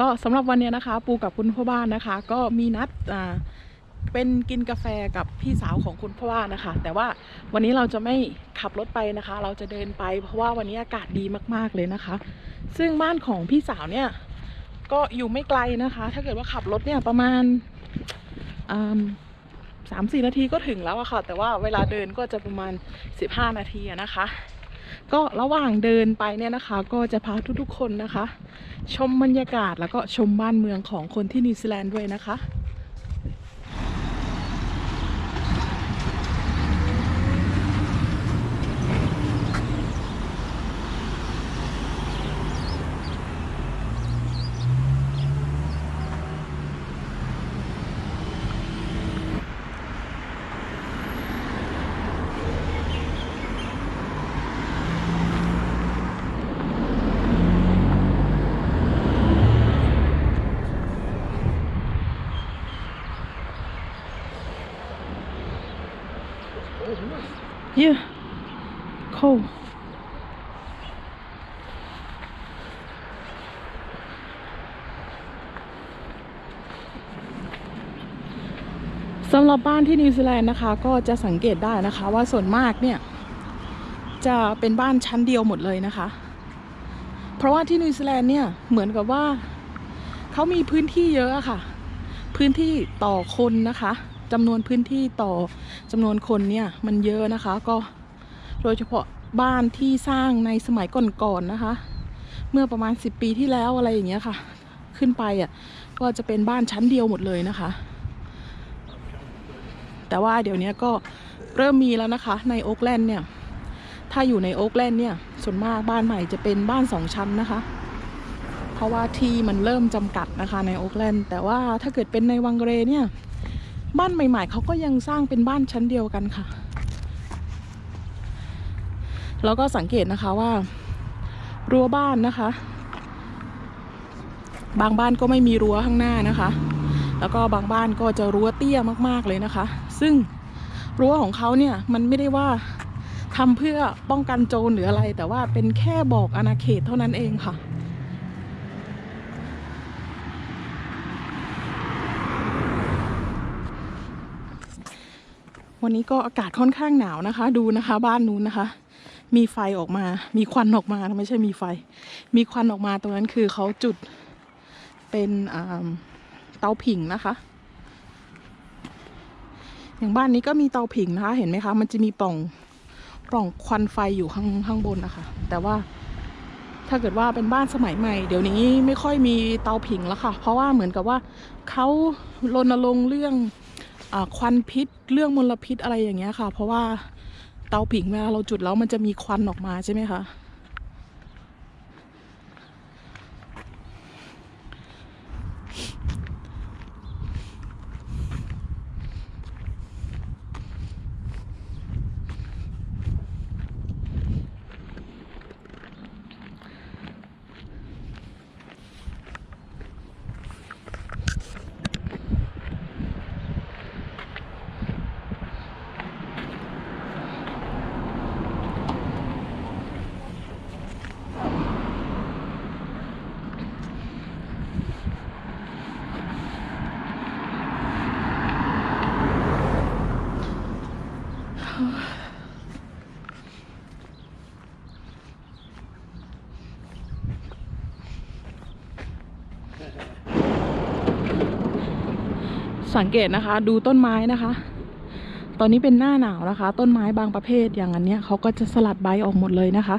ก็สำหรับวันนี้นะคะ ปูกับคุณพ่อบ้านนะคะ ก็มีนัดอ่าเป็นกินกาแฟกับพี่สาวของคุณพ่อบ้านนะคะ แต่ว่าวันนี้เราจะไม่ขับรถไปนะคะ เราจะเดินไปเพราะว่าวันนี้อากาศดีมากๆเลยนะคะ ซึ่งบ้านของพี่สาวเนี่ย ก็อยู่ไม่ไกลนะคะ ถ้าเกิดว่าขับรถเนี่ยประมาณสามสี่นาทีก็ถึงแล้วอะค่ะ แต่ว่าเวลาเดินก็จะประมาณ15นาทีนะคะ ก็ระหว่างเดินไปเนี่ยนะคะ ก็จะพาทุกๆคนนะคะ ชมบรรยากาศแล้วก็ชมบ้านเมืองของคนที่นิวซีแลนด์ด้วยนะคะ Yeah. Cool. สำหรับบ้านที่นิวซีแลนด์นะคะ ก็จะสังเกตได้นะคะว่าส่วนมากเนี่ย จะเป็นบ้านชั้นเดียวหมดเลยนะคะ เพราะว่าที่นิวซีแลนด์เนี่ย เหมือนกับว่าเขามีพื้นที่เยอะอะค่ะ พื้นที่ต่อคนนะคะจำนวนพื้นที่ต่อ จำนวนคนเนี่ยมันเยอะนะคะ ก็โดยเฉพาะบ้านที่สร้างในสมัยก่อนๆนนะคะ เมื่อประมาณ 10 ปีที่แล้วอะไรอย่างเงี้ยค่ะ ขึ้นไปอะก็จะเป็นบ้านชั้นเดียวหมดเลยนะคะ แต่ว่าเดี๋ยวนี้ก็เริ่มมีแล้วนะคะ ในโอ๊กแลนด์เนี่ย ถ้าอยู่ในโอ๊กแลนด์เนี่ย ส่วนมากบ้านใหม่จะเป็นบ้านสองชั้นนะคะ เพราะว่าที่มันเริ่มจำกัดนะคะในโอ๊กแลนด์แต่ว่าถ้าเกิดเป็นในวังเกรเนี่ย บ้านใหม่ ๆเขาก็ยังสร้างเป็นบ้านชั้นเดียวกันค่ะ แล้วก็สังเกตนะคะว่า รั้วบ้านนะคะ บางบ้านก็ไม่มีรั้วข้างหน้านะคะ แล้วก็บางบ้านก็จะรั้วเตี้ยมากๆเลยนะคะ ซึ่งรั้วของเขาเนี่ยมันไม่ได้ว่าทำเพื่อป้องกันโจรหรืออะไร แต่ว่าเป็นแค่บอกอาณาเขตเท่านั้นเองค่ะ วันนี้ก็อากาศค่อนข้างหนาวนะคะ ดูนะคะ บ้านนู้นนะคะ มีไฟออกมา มีควันออกมาไม่ใช่มีไฟ มีควันออกมาตรงนั้นคือเขาจุดเป็นเตาผิงนะคะ อย่างบ้านนี้ก็มีเตาผิงนะคะ เห็นไหมคะ มันจะมีปล่องปล่องควันไฟอยู่ข้างข้างบนนะคะ แต่ว่าถ้าเกิดว่าเป็นบ้านสมัยใหม่ เดี๋ยวนี้ไม่ค่อยมีเตาผิงแล้วค่ะ เพราะว่าเหมือนกับว่าเขารณรงค์เรื่อง ควันพิษเรื่องมลพิษอะไรอย่างเงี้ยค่ะ เพราะว่าเตาผิงเวลาเราจุดแล้วมันจะมีควันออกมาใช่ไหมคะ สังเกตนะคะ ดูต้นไม้นะคะ ตอนนี้เป็นหน้าหนาวนะคะ ต้นไม้บางประเภทอย่างอันเนี้ยเขาก็จะสลัดใบออกหมดเลยนะคะ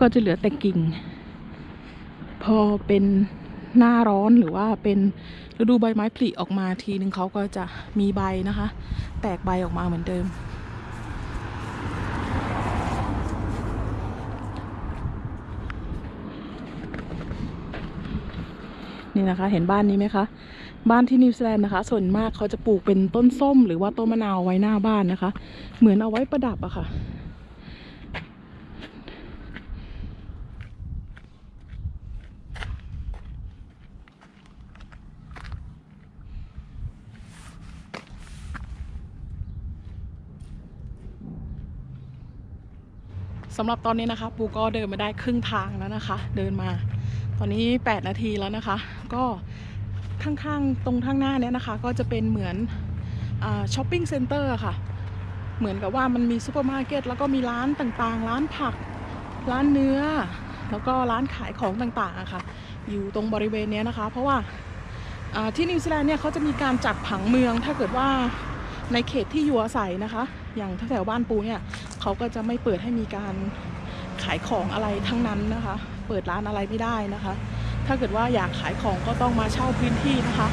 ก็จะเหลือแต่กิ่ง พอเป็นหน้าร้อนหรือว่าเป็นฤดูใบไม้ผลิออกมาทีนึงเขาก็จะมีใบนะคะ แตกใบออกมาเหมือนเดิม นี่นะคะ เห็นบ้านนี้ไหมคะ บ้านที่นิวซีแลนด์นะคะ ส่วนมากเขาจะปลูกเป็นต้นส้ม หรือว่าต้นมะนาวไว้หน้าบ้านนะคะ เหมือนเอาไว้ประดับอะค่ะ สำหรับตอนนี้นะคะปูก็เดินมาได้ครึ่งทางแล้วนะคะ เดินมา ตอนนี้ 8 นาทีแล้วนะคะ ก็ ข้างๆ ตรงข้างหน้าเนี้ยนะคะ ก็จะเป็นเหมือนช้อปปิ้งเซ็นเตอร์ค่ะ เหมือนกับว่ามันมีซูเปอร์มาร์เก็ตแล้วก็มีร้านต่างๆ ร้านผัก ร้านเนื้อ แล้วก็ร้านขายของต่างๆอะค่ะ อยู่ตรงบริเวณเนี้ยนะคะ เพราะว่าที่นิวซีแลนด์เนี่ยเขาจะมีการจัดผังเมือง ถ้าเกิดว่าในเขตที่อยู่อาศัยนะคะ อย่างแถวบ้านปูเนี่ยเขาก็จะไม่เปิดให้มีการขายของอะไรทั้งนั้นนะคะ เปิดร้านอะไรไม่ได้นะคะ ถ้าเกิดว่าอยากขายของก็ต้องมาเช่าพื้นที่นะคะ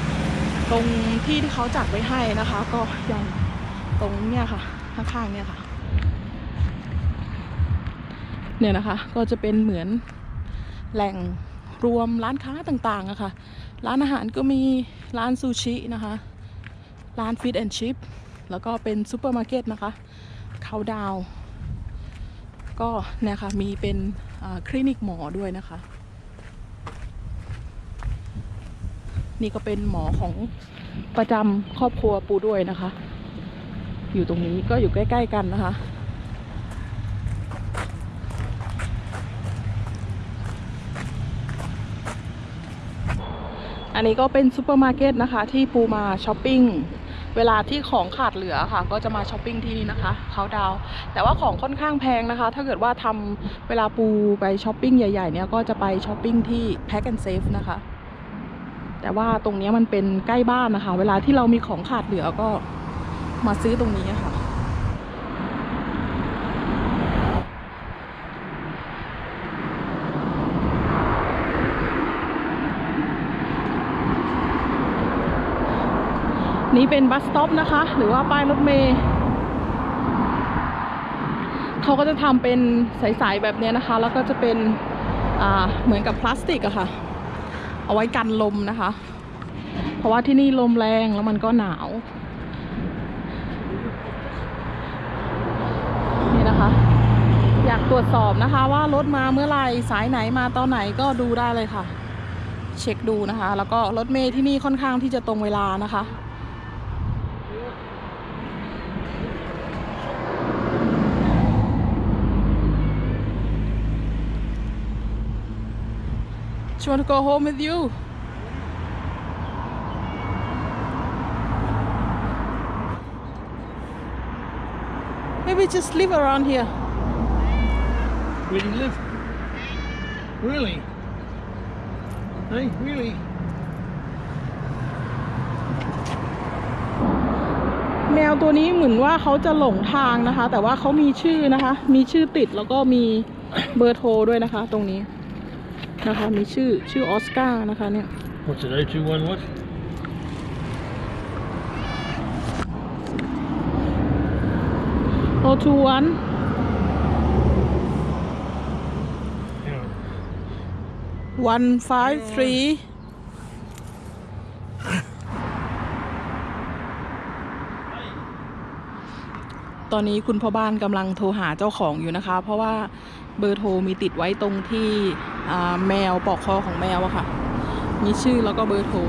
ตรงที่ที่เขาจัดไว้ให้นะคะ ก็อย่างตรงเนี่ยค่ะข้างๆเนี่ยค่ะ เนี่ยนะคะก็จะเป็นเหมือนแหล่งรวมร้านค้าต่างๆอะค่ะ ร้านอาหารก็มีร้านซูชินะคะ ร้านฟิตแอนด์ชิพแล้วก็เป็นซูเปอร์มาร์เก็ตนะคะเขาดาว ก็เนี่ยค่ะมีเป็นคลินิกหมอด้วยนะคะ นี่ก็เป็นหมอของประจำครอบครัวปูด้วยนะคะ อยู่ตรงนี้ก็อยู่ใกล้ ๆ กันนะคะ อันนี้ก็เป็นซูเปอร์มาร์เก็ตนะคะ ที่ปูมาช้อปปิ้งเวลาที่ของขาดเหลือค่ะ ก็จะมาช้อปปิ้งที่นี่นะคะเขาดาวแต่ว่าของค่อนข้างแพงนะคะ ถ้าเกิดว่าทำเวลาปูไปช้อปปิ้งใหญ่ ๆ เนี่ยก็จะไปช้อปปิ้งที่ Pack and Save นะคะ แต่ว่าตรงนี้มันเป็นใกล้บ้านนะคะ เวลาที่เรามีของขาดเหลือก็มาซื้อตรงนี้ค่ะนี่เป็นบัสสต็อปนะคะ หรือว่าป้ายรถเมล์เขาก็จะทำเป็นใสๆแบบนี้นะคะ แล้วก็จะเป็นเหมือนกับพลาสติกอะค่ะ เอาไว้กันลมนะคะ เพราะว่าที่นี่ลมแรงแล้วมันก็หนาว นี่นะคะ อยากตรวจสอบนะคะ ว่ารถมาเมื่อไหร่สายไหนมาตอนไหนก็ดูได้เลยค่ะ เช็คดูนะคะ แล้วก็รถเมย์ที่นี่ค่อนข้างที่จะตรงเวลานะคะ She want to go home with you? Maybe just live around here. Where do you live? Really? Hey, really? แมวตัวนี้เหมือนว่าเขาจะหลงทางนะคะ แต่ว่าเขามีชื่อนะคะ มีชื่อติดแล้วก็มีเบอร์โทรด้วยนะคะ ตรงนี้ นะคะ มีชื่อชื่อออสการ์นะคะเนี่ย What's it, 021 what? โอทูวัน Hang on. วันไฟทรีตอนนี้คุณพ่อบ้านกำลังโทรหาเจ้าของอยู่นะคะ เพราะว่าเบอร์โทรมีติดไว้ตรงที่อ่า แมวปลอกคอของแมวอะค่ะ มีชื่อแล้วก็เบอร์โทร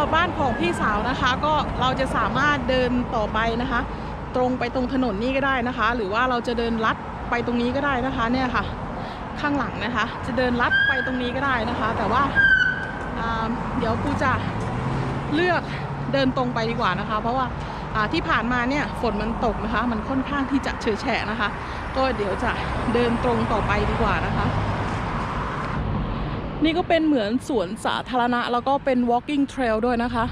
หรับบ้านของพี่สาวนะคะ ก็เราจะสามารถเดินต่อไปนะคะ ตรงไปตรงถนนนี้ก็ได้นะคะ หรือว่าเราจะเดินลัดไปตรงนี้ก็ได้นะคะเนี่ยค่ะ ข้างหลังนะคะ จะเดินลัดไปตรงนี้ก็ได้นะคะ แต่ว่าาเดี๋ยวกูจะเลือกเดินตรงไปดีกว่านะคะ เพราะว่าอ่าที่ผ่านมาเนี่ยฝนมันตกนะคะ มันค่อนข้างที่จะเฉยแฉะนะคะ ก็เดี๋ยวจะเดินตรงต่อไปดีกว่านะคะ นี่ก็เป็นเหมือนสวนสาธารณะ แล้วก็เป็น walking trail ด้วยนะคะ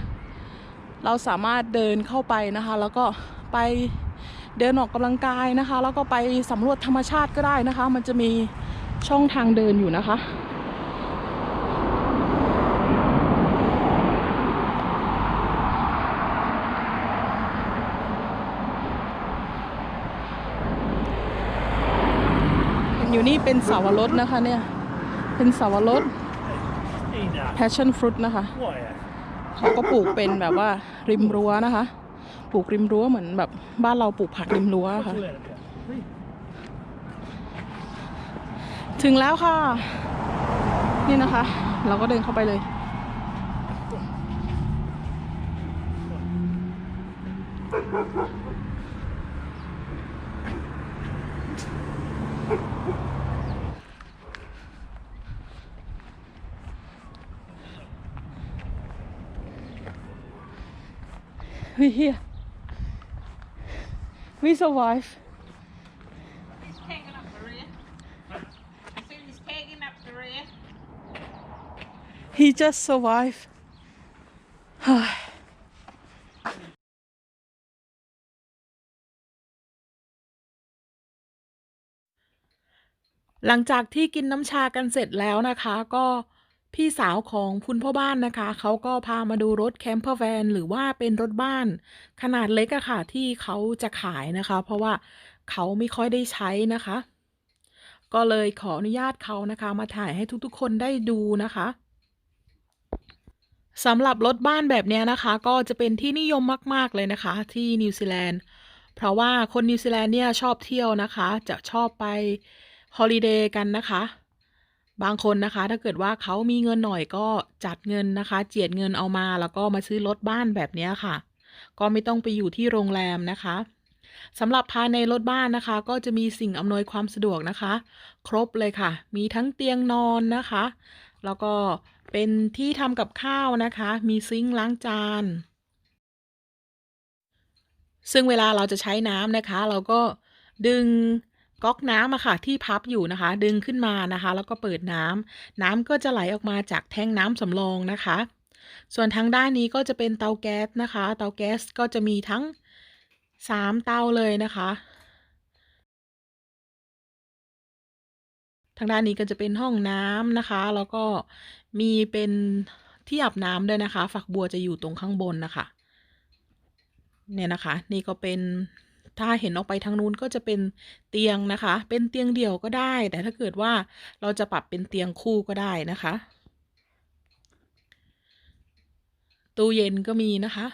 เราสามารถเดินเข้าไปนะคะ แล้วก็ไปเดินออกกำลังกายนะคะ แล้วก็ไปสำรวจธรรมชาติก็ได้นะคะ มันจะมีช่องทางเดินอยู่นะคะอยู่นี่เป็นเสาวรสนะคะเนี่ย เป็นสาวรส passion fruit นะคะ เขาก็ปลูกเป็นแบบว่าริมรั้วนะคะ ปลูกริมรั้วเหมือนแบบบ้านเราปลูกผักริมรั้วค่ะ ถึงแล้วค่ะ นี่นะคะ เราก็เดินเข้าไปเลย We here. We survive. He's taking up the rear. I said he's taking up the rear. He just survived. หลังจากที่กินน้ำชากันเสร็จแล้วนะคะ ก็ พี่สาวของคุณพ่อบ้านนะคะ เขาก็พามาดูรถแคมเปอร์แวนหรือว่าเป็นรถบ้าน ขนาดเล็กอะค่ะ ที่เขาจะขายนะคะ เพราะว่าเขาไม่ค่อยได้ใช้นะคะ ก็เลยขออนุญาตเขานะคะ มาถ่ายให้ทุกๆ คนได้ดูนะคะสำหรับรถบ้านแบบนี้นะคะ ก็จะเป็นที่นิยมมาก ๆ เลยนะคะ ที่นิวซีแลนด์ เพราะว่าคนนิวซีแลนด์เนี่ยชอบเที่ยวนะคะ จะชอบไปฮอลิเดย์กันนะคะ บางคนนะคะ ถ้าเกิดว่าเขามีเงินหน่อยก็จัดเงินนะคะ เจียดเงินเอามาแล้วก็มาซื้อรถบ้านแบบนี้ค่ะ ก็ไม่ต้องไปอยู่ที่โรงแรมนะคะสำหรับภายในรถบ้านนะคะ ก็จะมีสิ่งอำนวยความสะดวกนะคะ ครบเลยค่ะ มีทั้งเตียงนอนนะคะ แล้วก็เป็นที่ทำกับข้าวนะคะ มีซิงค์ล้างจานซึ่งเวลาเราจะใช้น้ำนะคะ เราก็ดึง ก๊อกน้ำอะค่ะที่พับอยู่นะคะ ดึงขึ้นมานะคะ แล้วก็เปิดน้ำน้ำก็จะไหลออกมาจากแท่งน้ำสำรองนะคะ ส่วนทางด้านนี้ก็จะเป็นเตาแก๊สนะคะ เตาแก๊สก็จะมีทั้งสามเตาเลยนะคะ ทางด้านนี้ก็จะเป็นห้องน้ำนะคะ แล้วก็มีเป็นที่อาบน้ำด้วยนะคะ ฝักบัวจะอยู่ตรงข้างบนนะคะ เนี่ยนะคะ นี่ก็เป็น ถ้าเห็นออกไปทางนู้นก็จะเป็นเตียงนะคะ เป็นเตียงเดี่ยวก็ได้ แต่ถ้าเกิดว่าเราจะปรับเป็นเตียงคู่ก็ได้นะคะ ตู้เย็นก็มีนะคะ